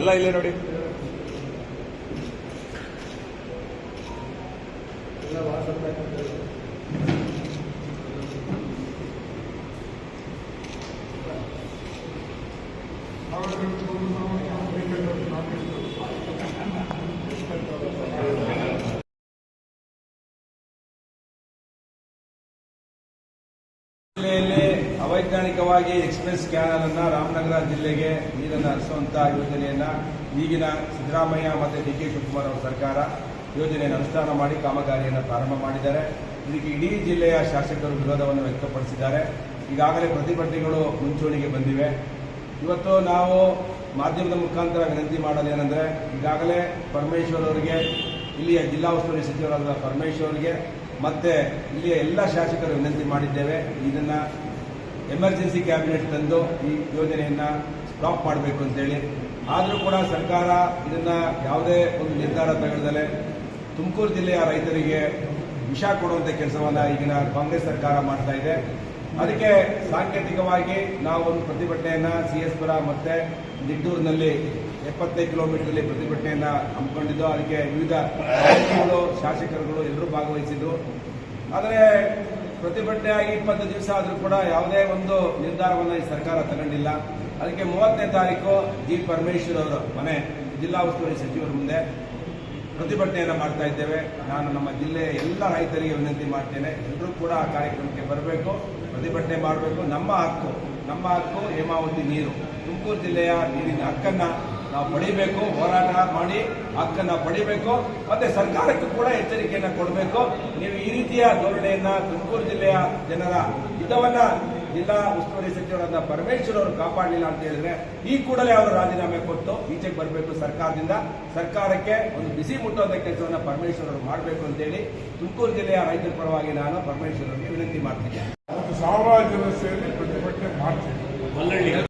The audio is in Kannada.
ಎಲ್ಲ ಇಲ್ಲೇ ನೋಡಿ ಜಿಲ್ಲೆಯಲ್ಲಿ ಅವೈಜ್ಞಾನಿಕವಾಗಿ ಎಕ್ಸ್ಪ್ರೆಸ್ ಕ್ಯಾನಲ್ ಅನ್ನ ರಾಮನಗರ ಜಿಲ್ಲೆಗೆ ನೀರನ್ನು ಹರಿಸುವಂತಹ ಯೋಜನೆಯನ್ನ ಈಗಿನ ಸಿದ್ದರಾಮಯ್ಯ ಮತ್ತು ಡಿ ಕೆ ಶಿವಕುಮಾರ್ ಅವರ ಸರ್ಕಾರ ಯೋಜನೆಯನ್ನು ಅನುಷ್ಠಾನ ಮಾಡಿ ಕಾಮಗಾರಿಯನ್ನು ಪ್ರಾರಂಭ ಮಾಡಿದ್ದಾರೆ. ಇದಕ್ಕೆ ಇಡೀ ಜಿಲ್ಲೆಯ ಶಾಸಕರು ವಿರೋಧವನ್ನು ವ್ಯಕ್ತಪಡಿಸಿದ್ದಾರೆ. ಈಗಾಗಲೇ ಪ್ರತಿಭಟನೆಗಳು ಮುಂಚೂಣಿಗೆ ಬಂದಿವೆ. ಇವತ್ತು ನಾವು ಮಾಧ್ಯಮದ ಮುಖಾಂತರ ವಿನಂತಿ ಮಾಡೋದೇನೆಂದರೆ ಈಗಾಗಲೇ ಪರಮೇಶ್ವರ್ ಅವರಿಗೆ, ಇಲ್ಲಿಯ ಜಿಲ್ಲಾ ಉಸ್ತುವಾರಿ ಸಚಿವರಾದ ಪರಮೇಶ್ವರ್ ಅವರಿಗೆ ಮತ್ತೆ ಇಲ್ಲಿಯ ಎಲ್ಲ ಶಾಸಕರು ವಿನಂತಿ ಮಾಡಿದ್ದೇವೆ. ಇದನ್ನ ಎಮರ್ಜೆನ್ಸಿ ಕ್ಯಾಬಿನೆಟ್ ತಂದು ಈ ಯೋಜನೆಯನ್ನ ಸ್ಟಾಪ್ ಮಾಡಬೇಕು ಅಂತೇಳಿ ಆದರೂ ಕೂಡ ಸರ್ಕಾರ ಇದನ್ನ ಯಾವುದೇ ಒಂದು ನಿರ್ಧಾರ ತಗೊಳ್ಳದಲ್ಲೇ ತುಮಕೂರು ಜಿಲ್ಲೆಯ ರೈತರಿಗೆ ವಿಷ ಕೊಡುವಂತ ಕೆಲಸವನ್ನ ಈಗಿನ ಕಾಂಗ್ರೆಸ್ ಸರ್ಕಾರ ಮಾಡ್ತಾ ಇದೆ. ಅದಕ್ಕೆ ಸಾಂಕೇತಿಕವಾಗಿ ನಾವು ಒಂದು ಪ್ರತಿಭಟನೆಯನ್ನ ಸಿ ಎಸ್ ಪುರ ಮತ್ತೆ ನಿಟ್ಟೂರಿನಲ್ಲಿ ಎಪ್ಪತ್ತೈದು ಕಿಲೋಮೀಟರ್ನಲ್ಲಿ ಪ್ರತಿಭಟನೆಯನ್ನ ಹಮ್ಮಿಕೊಂಡಿದ್ದು, ಅದಕ್ಕೆ ವಿವಿಧ ಶಾಸಕರುಗಳು ಎಲ್ಲರೂ ಭಾಗವಹಿಸಿದ್ರು. ಆದರೆ ಪ್ರತಿಭಟನೆ ಆಗಿ ಇಪ್ಪತ್ತು ದಿವಸ ಆದರೂ ಕೂಡ ಯಾವುದೇ ಒಂದು ನಿರ್ಧಾರವನ್ನು ಈ ಸರ್ಕಾರ ತಗೊಂಡಿಲ್ಲ. ಅದಕ್ಕೆ ಮೂವತ್ತನೇ ತಾರೀಕು ಜಿ ಪರಮೇಶ್ವರ್ ಅವರು ಮನೆ, ಜಿಲ್ಲಾ ಉಸ್ತುವಾರಿ ಸಚಿವರ ಮುಂದೆ ಪ್ರತಿಭಟನೆಯನ್ನು ಮಾಡ್ತಾ ಇದ್ದೇವೆ. ನಾನು ನಮ್ಮ ಜಿಲ್ಲೆಯ ಎಲ್ಲ ರೈತರಿಗೆ ವಿನಂತಿ ಮಾಡ್ತೇನೆ. ಎಲ್ಲರೂ ಕೂಡ ಆ ಕಾರ್ಯಕ್ರಮಕ್ಕೆ ಬರಬೇಕು. ಪ್ರತಿಭಟನೆ ಮಾಡಬೇಕು. ನಮ್ಮ ಹಕ್ಕು ನಮ್ಮ ಹಕ್ಕು ಹೇಮಾವತಿ ನೀರು. ತುಮಕೂರು ಜಿಲ್ಲೆಯ ನೀರಿನ ಹಕ್ಕನ್ನ ನಾವು ಪಡಿಬೇಕು ಹೋರಾಟ ಮಾಡಿ ಹಕ್ಕನ್ನ ಪಡಿಬೇಕು ಮತ್ತೆ ಸರ್ಕಾರಕ್ಕೂ ಕೂಡ ಎಚ್ಚರಿಕೆಯನ್ನ ಕೊಡಬೇಕು. ನೀವು ಈ ರೀತಿಯ ಧೋರಣೆಯನ್ನ ತುಮಕೂರು ಜಿಲ್ಲೆಯ ಜನರ ಹಿತವನ್ನ ಜಿಲ್ಲಾ ಉಸ್ತುವಾರಿ ಸಚಿವರಾದ ಪರಮೇಶ್ವರ್ ಅವರು ಕಾಪಾಡಲಿಲ್ಲ ಅಂತ ಹೇಳಿದ್ರೆ ಈ ಕೂಡಲೇ ಅವರು ರಾಜೀನಾಮೆ ಕೊಟ್ಟು ಈಚೆಗೆ ಬರಬೇಕು ಸರ್ಕಾರದಿಂದ. ಸರ್ಕಾರಕ್ಕೆ ಒಂದು ಬಿಸಿ ಮುಟ್ಟುವಂತ ಕೆಲಸವನ್ನು ಪರಮೇಶ್ವರ್ ಅವರು ಮಾಡಬೇಕು ಅಂತೇಳಿ ತುಮಕೂರು ಜಿಲ್ಲೆಯ ರೈತರ ಪರವಾಗಿ ನಾನು ಪರಮೇಶ್ವರ್ ಅವರಿಗೆ ವಿನಂತಿ ಮಾಡ್ತೀನಿ ಒಂದು ಸಾವಿರಾರು ಜನ ಸೇರಿ ಪ್ರತಿಭಟನೆ ಮಾಡ್ತೀವಿ